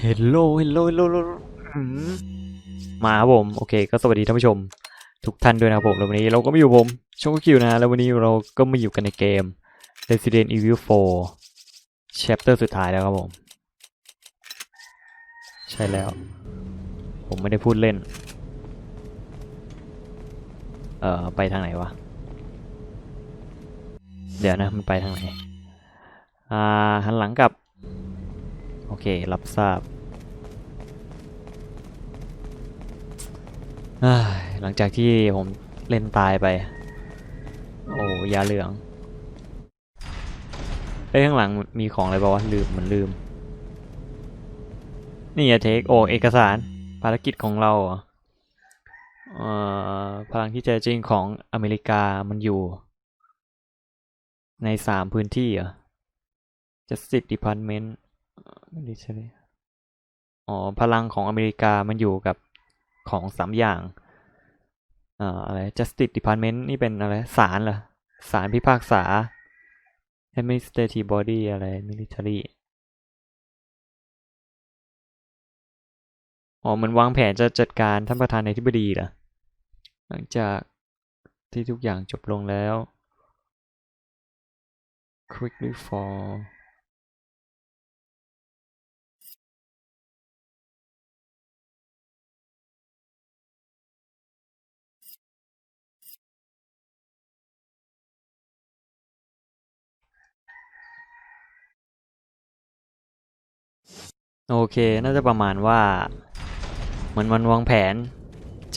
เฮลโลเฮลโลเฮลโลมาครับผม โอเค ก็สวัสดีท่านผู้ชม ทุกท่านด้วยนะครับผม แล้ววันนี้เราก็มาอยู่ผมชงคิวนะ แล้ววันนี้เราก็มาอยู่กันในเกม Resident Evil 4 Chapter สุดท้ายแล้วครับผม ใช่แล้ว ผมไม่ได้พูดเล่น เอ่อ ไปทางไหนวะ เดี๋ยวนะ มันไปทางไหน อ่า หันหลังกับ โอเค รับทราบ หลังจากที่ผมเล่นตายไป โอ้ยาเหลืองเอ้ข้างหลังมีของอะไรบ้างวะลืมเหมือนลืม นี่อะเทคโอเอกสารภารกิจของเราเอ่อพลังที่แท้จริงของอเมริกามันอยู่ ในสามพื้นที่เหรอ Justice Department ด้ใช่ไหมอ๋อ พลังของอเมริกามันอยู่กับของสามอย่างอ่าอะไร Justice Department นี่เป็นอะไรศาลเหรอศาลพิพากษา Administrative Body อะไร Military อ๋อมันวางแผนจะจัดการท่านประธานในที่บดีเหรอหลังจากที่ทุกอย่างจบลงแล้ว quickly for โอเค น่าจะประมาณว่า เหมือนมันวางแผน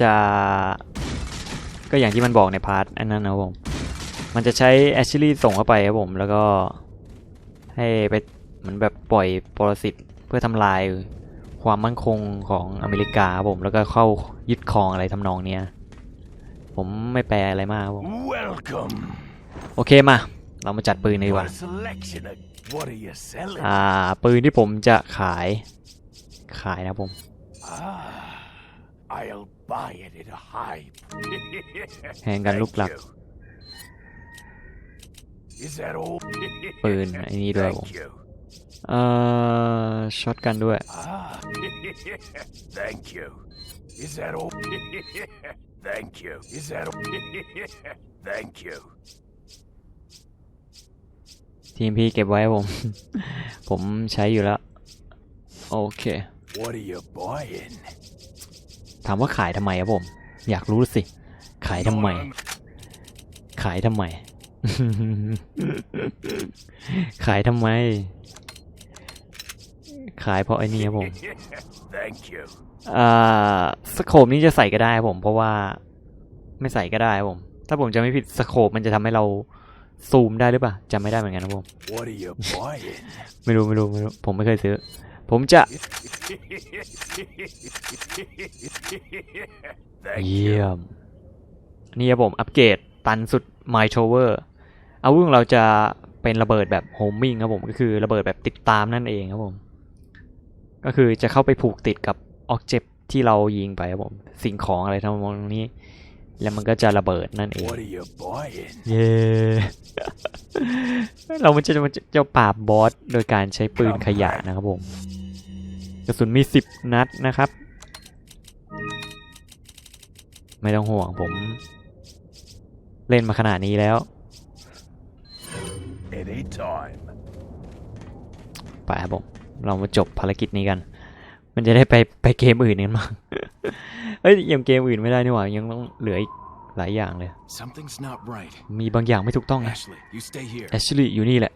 จะ ก็อย่างที่มันบอกในพาร์ทอันนั้นนะครับผม มันจะใช้แอชลี่ส่งเข้าไปครับผม แล้วก็ให้ไปเหมือนแบบปล่อยปรสิตเพื่อทำลายความมั่นคงของอเมริกาครับผม แล้วก็เข้ายึดครองอะไรทำนองเนี้ย ผมไม่แปลอะไรมากครับผม Welcome. โอเคมา เรามาจัดปืนดีกว่า What a selection of what are you selling? อ่า ปืนที่ผมจะขาย ขายนะครับผม Ah, I'll buy it at a high. แห่งกันลูกหลัก Thank you. Is that all? ปืนไอ้นี่ด้วยผม Thank you. เอ่อช็อตกันด้วย Ah, thank you. Is that all? Thank you. Is that all? Thank you. ทีมพี่เก็บไว้ครับผม ผมใช้อยู่แล้ว โอเค What are you buying? ถามว่าขายทำไมครับผม อยากรู้สิ ขายทำไม ขายทำไม ขายทำไม ขายเพราะไอ้นี่ครับผม Thank you. อ่าสโคปนี้จะใส่ก็ได้ครับผม เพราะว่าไม่ใส่ก็ได้ครับผม ถ้าผมจะไม่ผิดสโคปมันจะทำให้เรา ซูมได้หรือเปล่าจำไม่ได้เหมือนกันครับผม What are you buying? ไม่รู้ไม่รู้ไม่รู้ ผมไม่เคยซื้อ ผมจะ Thank เยี่ย you. มนี่ครับผมอัปเกรดตันสุด My Tower อาวุธของเราจะเป็นระเบิดแบบโฮมมิ่งครับผมก็คือระเบิดแบบติดตามนั่นเองครับผม ก็คือจะเข้าไปผูกติดกับออบเจกที่เรายิงไปครับผม สิ่งของอะไรทั้งหมดนี้ แล้วมันก็จะระเบิดนั่นเอง What are you buying? เย้เรามันจะมันจะจะปราบบอสโดยการใช้ปืนขยะนะครับผมกระสุนมีสิบนัดนะครับ ไม่ต้องห่วงผม เล่นมาขนาดนี้แล้ว Anytime. ไปครับผม เรามาจบภารกิจนี้กัน มันจะได้ไปไปเกมอื่นกันบ้าง เอ้ยยังเกมอื่นไม่ได้นี่หว่ายังต้องเหลืออีกหลายอย่างเลย Something's not right. มีบางอย่างไม่ถูกต้องนะ Ashley, you stay here. แอชลีย์อยู่นี่แหละ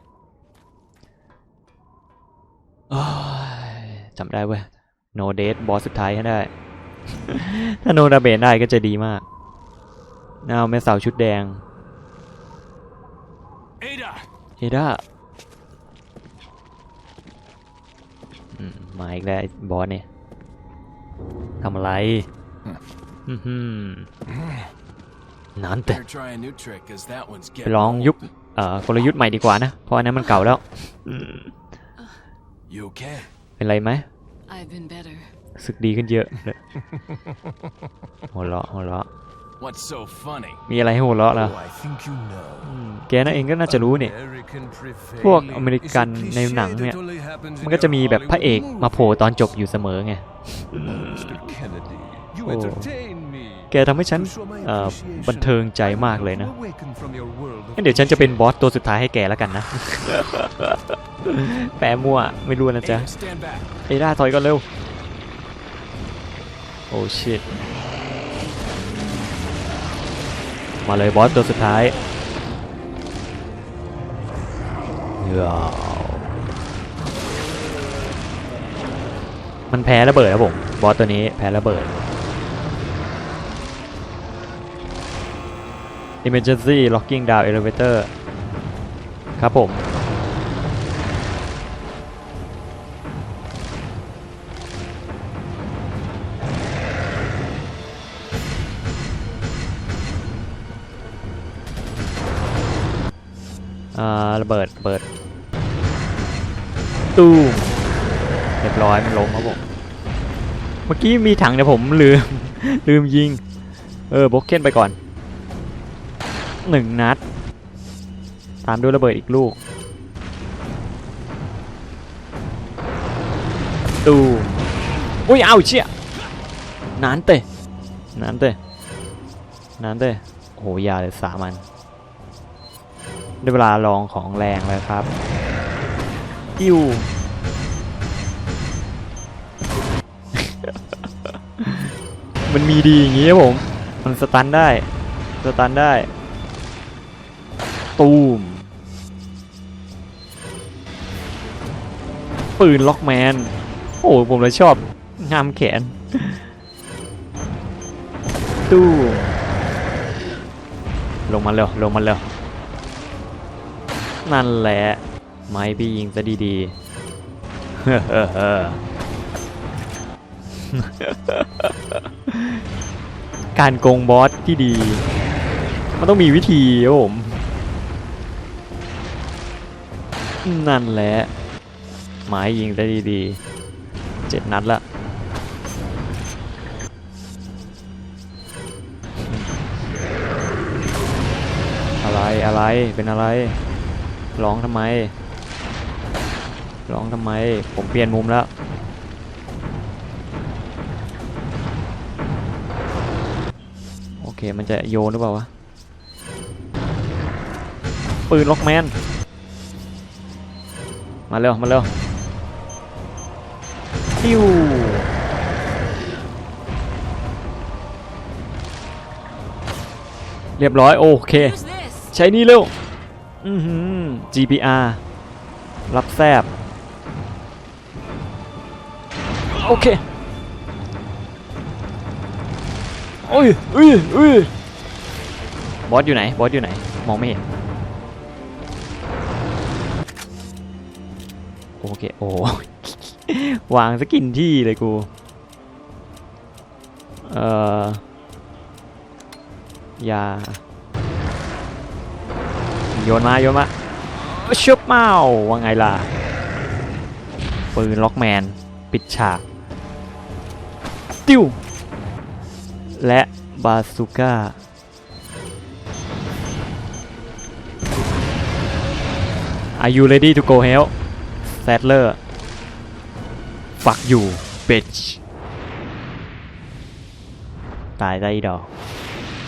โอ้ยจำได้เว้ยโนเดทบอสสุดท้ายให้ได้ ถ้าโนดาเบนได้ก็จะดีมากนาเอาแม่สาวชุดแดง Ada! เอด้าอืมมาอีกแล้วไอ้บอสเนี่ยทำอะไร อือหือนั่นแต่ Better try a new trick, cause that one's ไป getting ลอง old. ยุคเอ่อกลยุทธ์ใหม่ดีกว่านะ เพราะอันนั้นมันเก่าแล้วอืม You okay? เป็นไรไหม I've been better. รู้สึกดีขึ้นเยอะเลยหัวเราะหัวเราะ What's so funny? มีอะไรให้หัวเราะล่ะ Oh, I think you know. แกนั่นเองก็น่าจะรู้นี่พวกอเมริกันในหนังเนี่ย มันก็จะมีแบบพระเอกมาโผล่ตอนจบอยู่เสมอไง You Oh. entertain me. แกทำให้ฉัน To show my เอ่อ appreciation, บันเทิงใจมากเลยนะ awaken from your world of งั้นเดี๋ยวฉันจะเป็นบอสตัวสุดท้ายให้แกแล้วกันนะ แปะมั่วไม่รู้นะจ๊ะ Ada, stand back. เอด้าถอยก่อนเร็ว โอ้ชิต มาเลยบอสตัวสุดท้ายว้าวมันแพ้ระเบิดครับผม บอสตัวนี้แพ้ระเบิด Emergency Locking Down Elevator ครับผม ระเบิดเปิด ตู้มเรียบร้อยมันล้มครับผมเมื่อกี้มีถังแต่ผมลืม ลืมยิง เออบ็อกเก้นไปก่อนหนึ่งนัด ตามด้วยระเบิดอีกลูก ตู้มอุ้ยเอาเชี่ยนานเตะนานเตะนานเตะโอ้โหยาเลยสามัน ได้เวลาลองของแรงแล้วครับ อิวมันมีดีอย่างงี้ครับผม มันสตันได้ สตันได้ ตูม ปืนล็อกแมน โอ้ผมเลยชอบ งามแขน ตู้ ลงมาเร็ว ลงมาเร็ว นั่นแหละ ไม้พี่ยิงซะดีๆเฮ้อการโกงบอสที่ดี มันต้องมีวิธีครับผม นั่นแหละไม้ยิงซะดีๆเจ็ดนัดละอะไรอะไรเป็นอะไร ร้องทำไม ร้องทำไม ผมเปลี่ยนมุมแล้ว โอเค มันจะโยนหรือเปล่าวะ ปืนล็อกแมน มาเร็ว มาเร็วปิ้วเรียบร้อย โอเค ใช้นี่เร็ว อือหือ GPR รับแซบโอเคโอ้ยอุ้ยอุ้ยบอสอยู่ไหน บอสอยู่ไหน มองไม่เห็น โอเค โอ้วางสกินที่เลยกู เอ่อยาโยนมา โยนมา ชุบเมาว่าไงล่ะ ปืนล็อกแมน ปิดฉาก ติ้ว และบาซูก้า Are you ready to go hell Sadler Fuck you bitch ตายได้อีดอก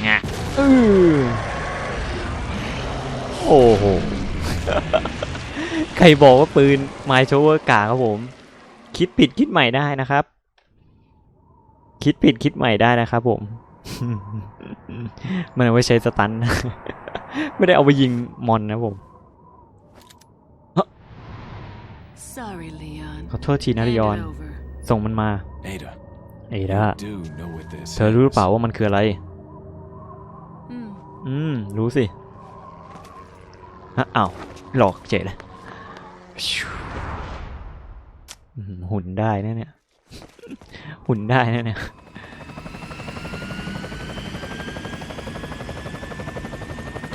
งะอื้อโอ้โห ใครบอกว่าปืนไมโชเวอร์กาครับผม คิดผิดคิดใหม่ได้นะครับ คิดผิดคิดใหม่ได้นะครับผม มันเอาไว้ใช้สตัน ไม่ได้เอาไปยิงมอนนะผม Sorry, Leon. ขอโทษทีนะ Hand ริ it ยอน over. ส่งมันมา Ada, เอดา do know what this เธอรู้หรือ is. เปล่าว่ามันคืออะไร Hmm. อืม รู้สิฮะอ้าว หลอกเจ๋เลยชิวอื้อหือหุ่นได้นะเนี่ย หุ่นได้นะเนี่ย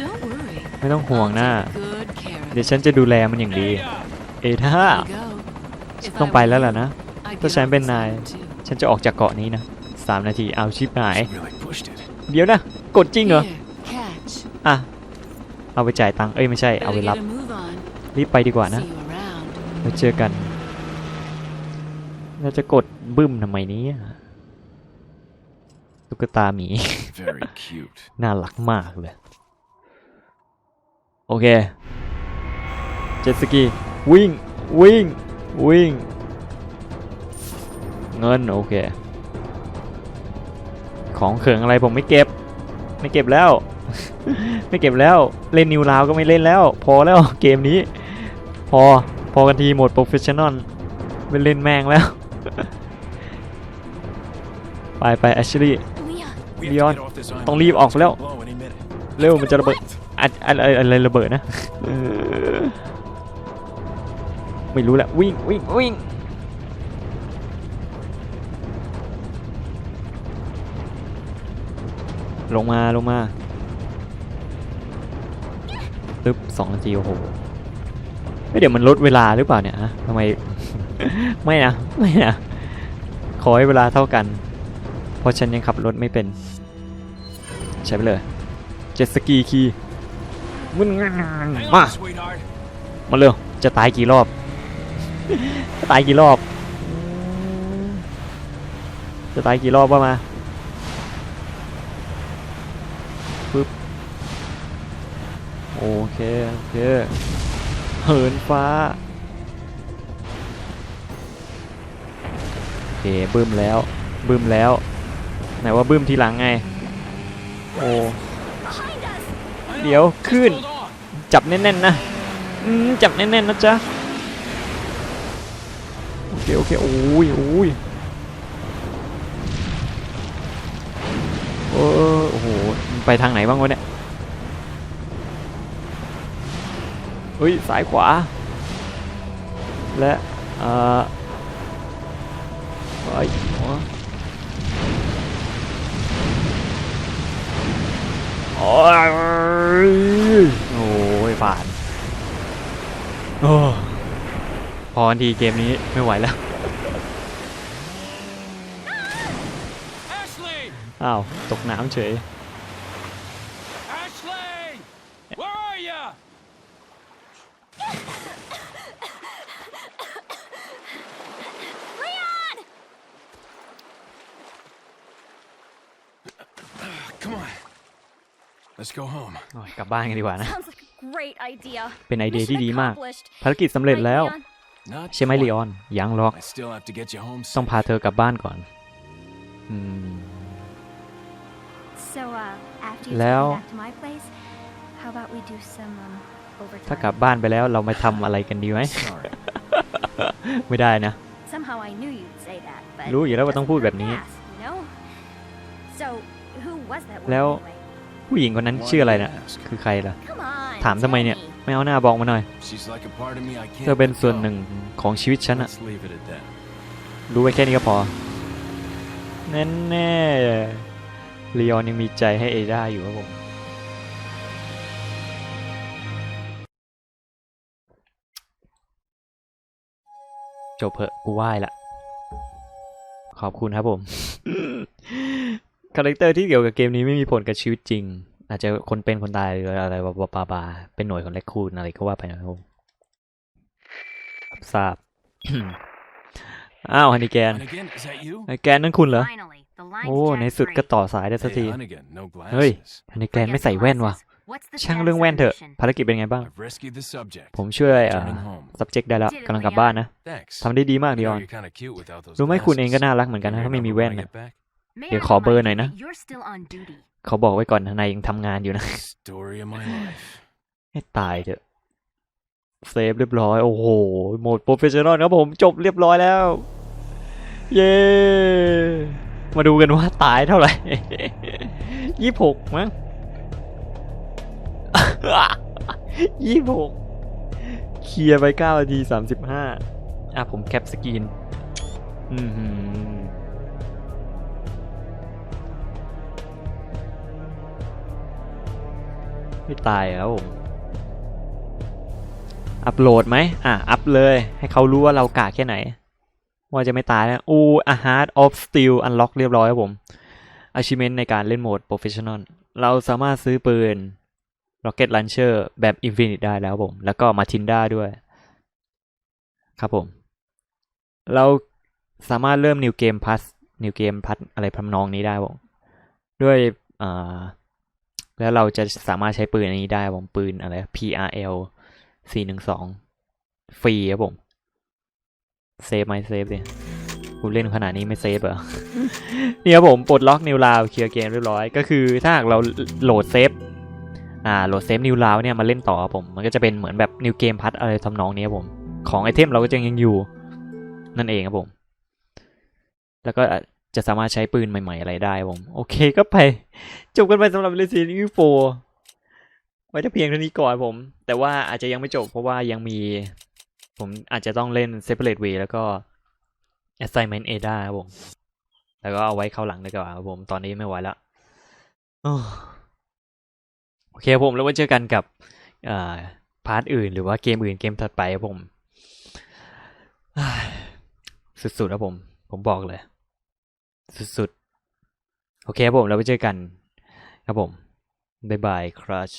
Don't worry. ไม่ต้องห่วง I'll นะ take good care of เดี๋ยว it. ฉันจะดูแลมันอย่างดี เอท่า Here you go. If ต้อง I ไป were แล้ว you, ล่ะนะ I'd ถ้า get ฉัน off เป็น this นาย island too. ฉันจะออกจากเกาะนี้นะสามนาที เอาชิปหาย Really pushed it. เดี๋ยวนะ I กดจริงเหรอ Here, catch. อะ เอาไปจ่ายตังค์ เอ้ยไม่ใช่ เอา Better ไปรับ get a move on. รีบไปดีกว่านะ See you around. ไว้เจอกัน เราจะกดบึ้มทำไมเนี้ตุ๊กตาหมี Very cute. น่ารักมากเลย โอเค เจ็ตสกี วิ่ง วิ่ง วิ่ง เงิน โอเค ของเขิงอะไรผมไม่เก็บ ไม่เก็บแล้ว ไม่เก็บแล้ว เล่นนิวราวก็ไม่เล่นแล้ว พอแล้วเกมนี้ พอ พอกันทีโหมดโปรเฟชชั่นอลไม่เล่นแม่งแล้ว ไปไปแอชลี่ We Leon, have to get off this island. don't leave off It's gonna แล้ว blow any minute. เร็วมันจะระเบิดอะอะไรอะไรระเบิดนะเออไม่รู้แหละ วิ่งวิ่งวิ่งลงมาลงมาตึ๊บสองนาทีโอ้โห เฮ้ยเดี๋ยวมันลดเวลาหรือเปล่าเนี่ยฮะทำไม ไม่นะ ไม่นะ ขอให้เวลาเท่ากัน เพราะฉันยังขับรถไม่เป็น ใช้ไปเลย เจ็ตสกีคีมึนมา มาเร็ว จะตายกี่รอบ จะตายกี่รอบ จะตายกี่รอบว่ามาปึ๊บโอเค โอเค เหินฟ้าโอเคบึ้มแล้วบึ้มแล้ว ไหนว่าบึ้มทีหลังไง โอ้ เดี๋ยวขึ้น จับแน่นๆนะอืมจับแน่นๆนะจ๊ะ โอเค โอเค โอ้ยโอ้ยโอ้โห ไปทางไหนบ้างวะเนี่ย ฮ้ยซ้ายขวา และเอ่อไอ้ยหัวโอ้ยโอ้ยผ่านโอ้พอกันทีเกมนี้ไม่ไหวแล้ว Ashley! อ้าว ตกน้ำเฉย Let's go home. โอ้ยกลับบ้านกันดีกว่านะ Sounds like a great idea. เป็นไอเดีย Mission ที่ดีมาก accomplished. ภารกิจสำเร็จ Right, แล้ว Leon? Not ใช่ไหม quite. ลีออน ยังหรอก I still have to get you home ต้อง safe. พาเธอกลับบ้านก่อนอืม So, uh, after you Leo. take me back to my place, how about we do some um, overtime? ถ้ากลับบ้านไปแล้วเรามาทำอะไรกันดีไหม Sorry. ไม่ได้นะ Somehow I knew you'd say that, but รู้อยู่แล้วว่าต้องพูดแบบนี้ doesn't hurt to ask, you know? So, who was that แล้ว woman anyway? ผู้หญิงคนนั้นชื่ออะไรนะคือใครล่ะ ถามทำไมเนี่ย ไม่เอาหน้าบอกมาหน่อย เธอเป็นส่วนหนึ่งของชีวิตฉันอะรู้ไว้แค่นี้ก็พอ แน่แน่ๆลีออนยังมีใจให้เอด้าอยู่ครับผม จบเพอะกูไหว้ละ ขอบคุณครับผม คาแรคเตอร์ที่เกี่ยวกับเกมนี้ไม่มีผลกับชีวิตจริง อาจจะคนเป็นคนตายหรืออะไรบาบาบาๆเป็นหน่วยของแรคคูนอะไรก็ว่าไปนะครับผมรับทราบอ้าวฮันนิแกน Hunnigan, is that you? ไอ้แกนนั่นคุณเหรอ Finally, the line's โอ้ใน jacked สุดก็ free. ต่อสายได้สักที Hey, Hunnigan, no เฮ้ย glasses. ฮันนิแกน Forget ไม่ใส่แว่นว่ะ glasses. What's the ช่าง status เรื่องแว่น of เถอะ the mission? ภารกิจเป็นไงบ้าง I've rescued the subject. ผมช่วยเอ่อ Returning home. subject ได้แล้วกำลังกลับบ้านนะ Thanks. ทำได้ดีมาก You know ดิออน you're kinda cute without those รู้ไหมคุณเองก็ glasses. น่ารักเหมือนกันนะ You ถ้าไม่มี remember แว่น when I นะ get back? May Để I khó bơ remind này you nè. that You're still on duty. เขาบอกไว้ก่อนนะนายยังทำงานอยู่นะ Story of my life. ให้ตายเถอะเซฟเรียบร้อย โอ้โห โหมดโปรเฟชชั่นอลครับผมจบเรียบร้อยแล้ว เย้ มาดูกันว่าตายเท่าไหร่ยี่หกมั้งยี่หกเคลียร์ไปเก้านาทีสามสิบห้าอะผมแคปสกรีน อือ ไม่ตายแล้วผมอัปโหลดไหมอะ อัพเลย ให้เขารู้ว่าเรากาแค่ไหน ว่าจะไม่ตายนะอู a heart of steel unlock เรียบร้อยครับผม achievement ในการเล่นโหมด professional เราสามารถซื้อปืน Rocket Launcher แบบ Infinite ได้แล้วผม แล้วก็มาทินด้าด้วย ครับผม เราสามารถเริ่ม New Game Plus New Game Plus อะไรพำนองนี้ได้ผม ด้วยอ่า แล้วเราจะสามารถใช้ปืนอันนี้ได้ผมปืนอะไร PRL 412ฟรีครับผมเซฟไหมเซฟดิกูเล่นขนาดนี้ไม่เซฟเหรอเนี่ยครับผมปลดล็อกนิวลาวเคลียร์เกมเรียบร้อย ก็คือถ้าหากเราโหลดเซฟอ่าโหลดเซฟนิวลาวเนี่ยมาเล่นต่อครับผม มันก็จะเป็นเหมือนแบบนิวเกมพัทอะไรทำนองนี้ครับผม ของไอเทมเราก็จะยังอยู่ นั่นเองครับผม แล้วก็ จะสามารถใช้ปืนใหม่ ๆ อะไรได้ผม โอเคก็ไป จบกันไปสำหรับ Resident Evil 4 ไว้แต่เพียงเท่านี้ก่อนผม แต่ว่าอาจจะยังไม่จบเพราะว่ายังมี ผมอาจจะต้องเล่น Separate Way แล้วก็ Assignment Ada ครับผม แล้วก็เอาไว้เข้าหลังดีกว่าครับผม ตอนนี้ไม่ไหวแล้วโอเคผมแล้วไว้เจอกันกับพาร์ทอื่น หรือว่าเกมอื่นเกมถัดไปครับผม สุดๆครับผม ผมบอกเลย สุดๆ โอเคครับผม แล้วไปเจอกัน ครับผม บ๊ายบายครัช